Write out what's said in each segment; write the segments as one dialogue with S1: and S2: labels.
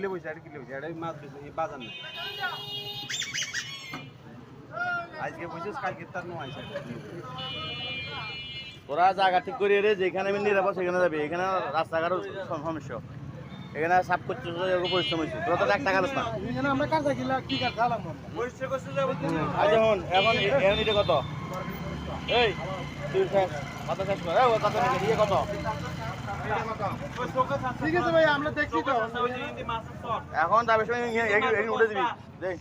S1: কিলে বসে এটা কিলে বসে এটা মাছ বেশি এই বাজার না আজকে বসেছ কালকে তার নো আইসা
S2: তোরা জায়গা ঠিক করে রে যেখানে আমি নিরাপদ সেখানে যাবে। এখানে রাস্তাঘাটও সমস্যা। এখানে সাফ করতে পরিশ্রম হয়েছে। তোরা তো এক টাকা না
S3: আমরা কিলা কি কাঠ খালাম
S2: আচ্ছা হন এখন এখন এটা কত? এই তুই শেষ কথা শেষ কর। এই, ও কথা নাকি, ইয়ে কত?
S3: ঠিক আছে ভাই আমরা দেখছি তো।
S2: এখন যাবে সময় এগিয়ে উঠে দিবি। দেখ।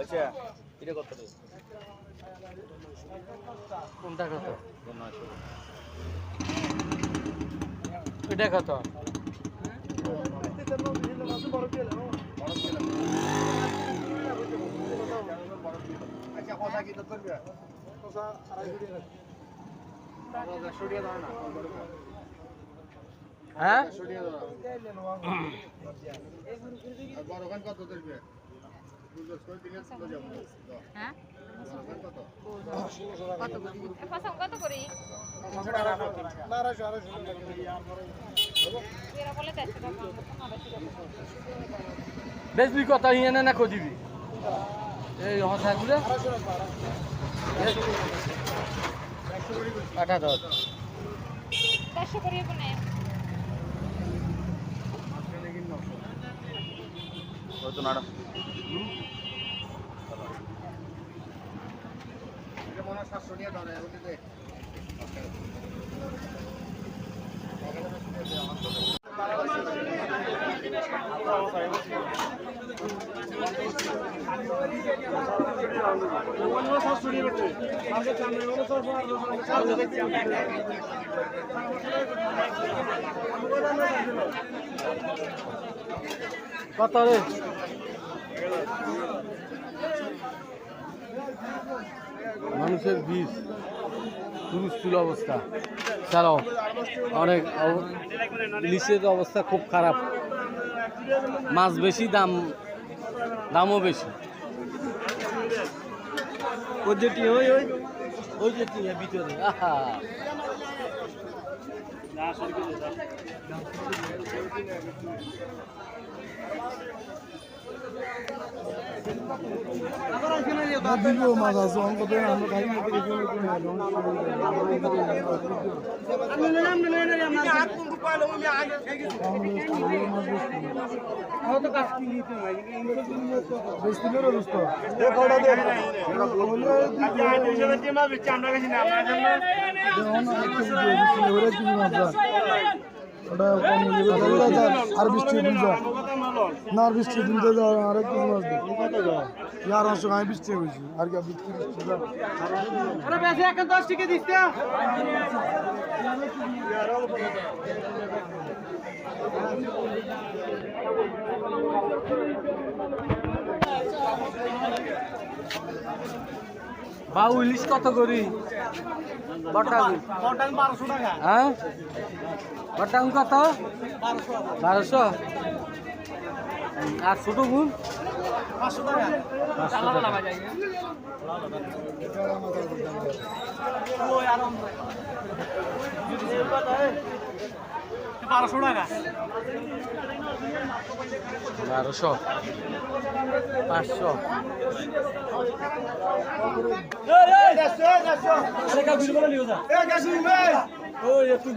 S2: আচ্ছা এটা কত
S3: কোনটা কত? এটা কত
S1: কথা কি তো করবে
S3: হ্যাঁ
S1: বড়খান কত ধরবে
S4: হ্যাঁ কত করি পছন্দ কত করি এরা বলে চারশো টাকা আমরা তো আড়াইশো টাকা
S3: বেশবি কত ইয়ে না দিবি। এই হসা গুলো আঠারো
S4: চারশো করি কোনে
S2: ওই তো নাড়া
S1: মনে হয় সাতশো নিয়ে ধরে
S3: কত রে মানুষের বীজ হুলস্থুল অবস্থা। ছাড়াও অনেক ইলিশের অবস্থা খুব খারাপ। মাছ বেশি, দাম, দামও বেশি। ওই যেটি ওই। ওই ওই যেটি ভিতরে। আহা।
S5: ভিডিও মাছ আর বৃষ্টি না আর বৃষ্টি দুইটা যাও আর এক কেজি মাছ দিই ইয়ার অংশ আমি বৃষ্টি হয়েছি। আর কি বৃষ্টি বৃষ্টি যাও।
S3: আরে এখন দশ টিকে দিস বাউ ইলিশ কত করি? বটাং হ্যাঁ? বটাং কত? বারোশো। আর ছোট গুণ
S1: পাঁচশো বারোশো টাকা
S3: বারোশো পাঁচশো একটু